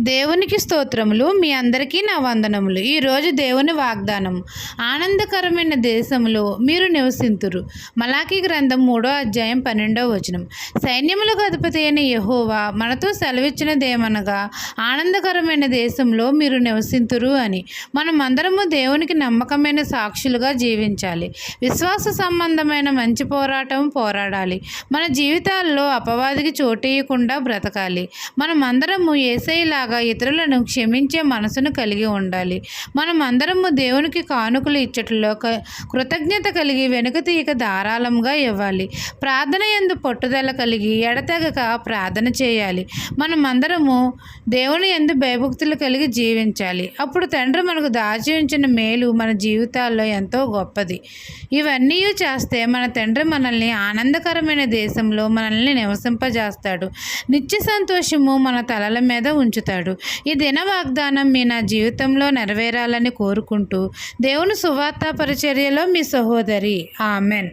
దేవునికి స్తోత్రములు మీ అందరికీ నా వందనములు. ఈరోజు దేవుని వాగ్దానం ఆనందకరమైన దేశంలో మీరు నివసింతురు. మలాకి గ్రంథం మూడో అధ్యాయం పన్నెండవ వచనం. సైన్యములకు అధిపతి అయిన యహోవా మనతో సెలవిచ్చినదేమనగా ఆనందకరమైన దేశంలో మీరు నివసింతురు అని. మనం అందరము దేవునికి నమ్మకమైన సాక్షులుగా జీవించాలి. విశ్వాస సంబంధమైన మంచి పోరాటం పోరాడాలి. మన జీవితాల్లో అపవాదికి చోటేయకుండా బ్రతకాలి. మనం అందరము లాగా ఇతరులను క్షమించే మనసును కలిగి ఉండాలి. మనం అందరము దేవునికి కానుకలు ఇచ్చట్లో క- కృతజ్ఞత కలిగి వెనుక తీయక ధారాళంగా ఇవ్వాలి. ప్రార్థన ఎందు పట్టుదల కలిగి ఎడతెగక ప్రార్థన చేయాలి. మనం అందరము దేవుని ఎందు భయభక్తులు కలిగి జీవించాలి. అప్పుడు తండ్రి మనకు దాచి ఉంచిన మేలు మన జీవితాల్లో ఎంతో గొప్పది. ఇవన్నీ చేస్తే మన తండ్రి మనల్ని ఆనందకరమైన దేశంలో మనల్ని నివసింపజేస్తాడు. నిత్య సంతోషము మన తలల మీద ఉంచుతాడు. ఈ దిన వాగ్దానం మీ నా జీవితంలో నెరవేరాలని కోరుకుంటూ దేవుని సువార్త పరిచర్యలో మీ సహోదరి. ఆమెన్.